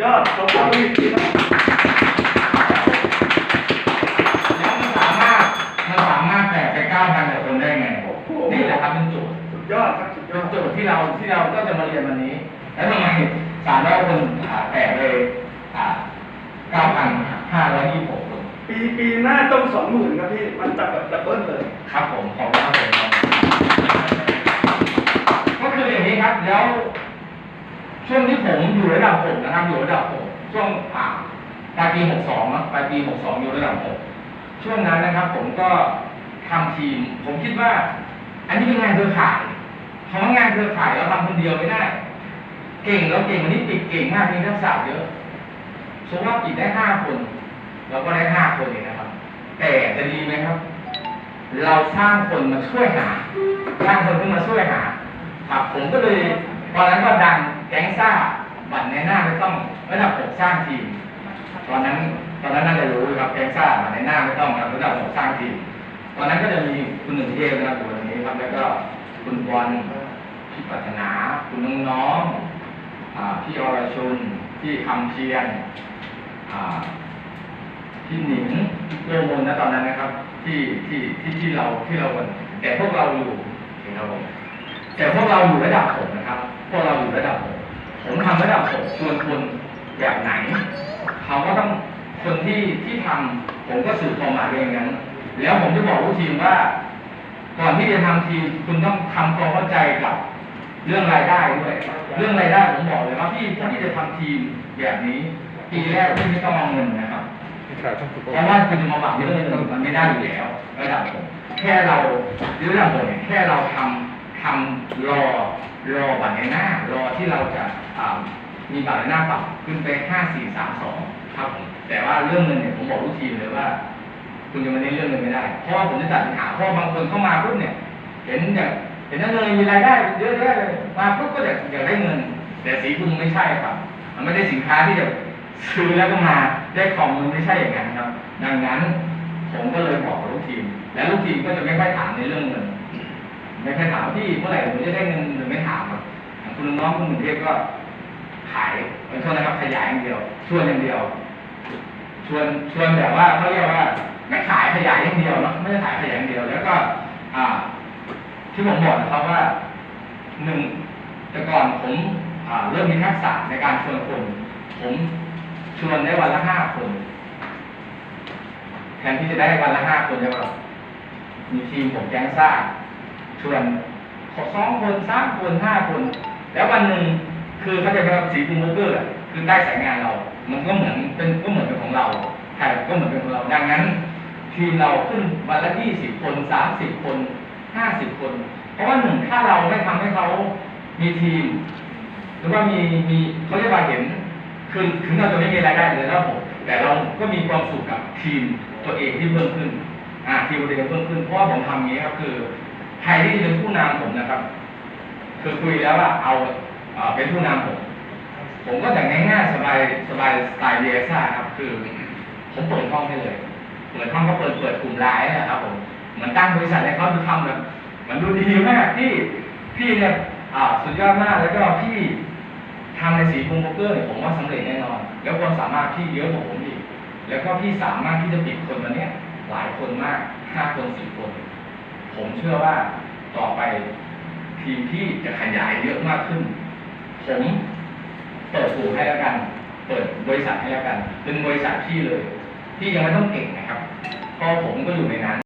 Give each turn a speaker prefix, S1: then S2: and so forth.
S1: ยอดขอบคุณพี่ทีครับ
S2: แล้วมันสามารถมันสามารถแตกไปเก้าพันกว่คนได้ไงนี่แหละครับเป็นโจทย์
S1: สุดยอดครับสุดยอด
S2: โจทย์ที่เราที่เราก็จะมาเรียนวันนี้ แล้วทำไมสามร้อยคนแตกเลยอ่าเก้าพันห้าร้อยยี่สิบหกคน
S1: ปีปีหน้าต้องสองหมื่นครับพี่ มันจะแบบดับเบิลเลย
S2: ครับผมขอบคุณครับผมก็คืออย่างนี้ครับ แล้ว ช่วงที่ผมอยู่ระดับหกนะครับอยู่ระดับหกช่วงอ่าปลายปีหกสองนะปลายปีหกสองอยู่ระดับหกช่วงนั้นนะครับ ผมก็ทำทีม ผมคิดว่า อันนี้เป็นงานเครือข่ายคำว่างานเครือข่ายเราทำคนเดียวไม่ได้ เก่งเราเก่งวันนี้ปิดเก่งมากมีทักษะเยอะสมมติว่าปิดได้ห้าคนเราก็ได้ห้าคนเองนะครับ แต่จะดีไหมครับ เราสร้างคนมาช่วยหาสร้างคนขึ้นมาช่วยหา ครับ ผมก็เลยตอนนั้นก็ดัง แก๊งซ่าบัตรในหน้าไม่ต้องระดับหกสร้างทีม ตอนนั้นตอนนั้นน่าจะรู้ครับแก๊งซ่าบัตรในหน้าไม่ต้องครับระดับหกสร้างทีม ตอนนั้นก็จะมีคุณหนึ่งเทพนะครับอยู่ตรงนี้ครับแล้วก็คุณบอลพี่ปรัชนา คุณน้องๆพี่อรชุนพี่คำเชียนพี่หนิงพี่โกมลนะตอนนั้นนะครับ ที่ที่ที่ที่เราที่เราแต่พวกเราอยู่เห็นครับผมแต่พวกเราอยู่ระดับผมนะครับ พวกเราอยู่ระดับผม ผมทำระดับผมชวนคนแบบไหนเขาก็ต้องคนที่ที่ทำผมก็สื่อความหมายไปอย่างนั้น แล้วผมจะบอกลูกทีมว่า ก่อนที่จะทำทีมคุณต้องทำความเข้าใจกับเรื่องรายได้ด้วย เรื่องรายได้ผมบอกเลยว่าพี่ถ้าพี่จะทำทีมแบบนี้ปีแรกพี่ไม่ต้องเอาเงินนะครับเพราะว่าคุณจะมาหวังเรื่องเงินมันไม่ได้อยู่แล้วระดับผมแค่เราหรือระดับผมเนี่ยแค่เราทำ ทำรอรอบัตรในหน้ารอที่เราจะมีบัตรในหน้าปรับขึ้นไปห้าสี่สามสองครับแต่ว่าเรื่องเงินเนี่ยผมบอกลูกทีมเลยว่า คุณจะมาเน้นเรื่องเงินไม่ได้เพราะผมจะจัดปัญหาเพราะบางคนเข้ามาปุ๊บเนี่ย เห็นอย่างเห็นนั่นเลยมีรายได้เยอะแยะเลยมาปุ๊บก็อยากอยากได้เงิน แต่สีคุณไม่ใช่ครับมันไม่ได้สินค้าที่จะซื้อแล้วก็มาได้ของมันไม่ใช่อย่างนั้นครับ ดังนั้นผมก็เลยบอกลูกทีม และลูกทีมก็จะไม่ค่อยถามในเรื่องเงิน ไม่ค่อยถามว่าพี่เมื่อไหร่ผมจะได้เงินหรือไม่ถามครับอย่างคุณน้องคุณหนึ่งเทพก็ขายเป็นช่วงนะครับขยายอย่างเดียว ชวนอย่างเดียว ชวนชวนแบบว่าเขาเรียกว่าไม่ขายขยายอย่างเดียวเนาะไม่ได้ขายขยายอย่างเดียว แล้วก็ อ่า ที่ผมบอกนะครับว่าหนึ่งแต่ก่อนผมอ่าเริ่มมีทักษะในการชวนคน ผมชวนได้วันละห้าคนแทนที่จะได้วันละห้าคนใช่ไหมมีทีมผมแก๊งซ่า ชวนสองคนสามคนห้าคน แล้ววันหนึ่งคือเขาจะเป็นสีภูมเกอร์อะคือใต้สายงานเรา มันก็เหมือนเป็นก็เหมือนเป็นของเราใช่ก็เหมือนเป็นของเรา ดังนั้น ทีมเราขึ้นวันละยี่สิบคนสามสิบคนห้าสิบคน เพราะว่าหนึ่งถ้าเราไม่ทำให้เขามีทีม หรือว่ามีมีเขาเรียกว่าเห็น คือถึงเราจะไม่มีรายได้เลยแล้วผมแต่เราก็มีความสุขกับทีมตัวเองที่เพิ่มขึ้น อ่าทีมตัวเองเพิ่มขึ้นเพราะว่าผมทำอย่างนี้ครับคือ ใครที่จะเป็นผู้นำผมนะครับ คือคุยแล้วว่าเอาเป็นผู้นำผม ผมก็อย่างง่ายๆสบายสบายสไตล์เดียซ่าครับ คือ ผมเปิดห้องให้เลย เปิดห้องก็เปิดเปิดกลุ่มไลน์นะครับผมเหมือนตั้งบริษัทให้เขาดูทำแบบมันดูดีมากพี่พี่เนี่ยอ่าสุดยอดมากแล้วก็พี่ทำในสีภูมิโบเกอร์เนี่ยผมว่าสำเร็จแน่นอน แล้วความสามารถพี่เยอะกว่าผมอีก แล้วก็พี่สามารถที่จะปิดคนวันเนี้ยหลายคนมากห้าคนสิบคน ผมเชื่อว่าต่อไปทีมพี่จะขยายเยอะมากขึ้นผมเปิดสูให้แล้วกัน เปิดบริษัทให้แล้วกัน เป็นบริษัทพี่เลยพี่ยังไม่ต้องเก่งนะครับเพราะผมก็อยู่ในนั้น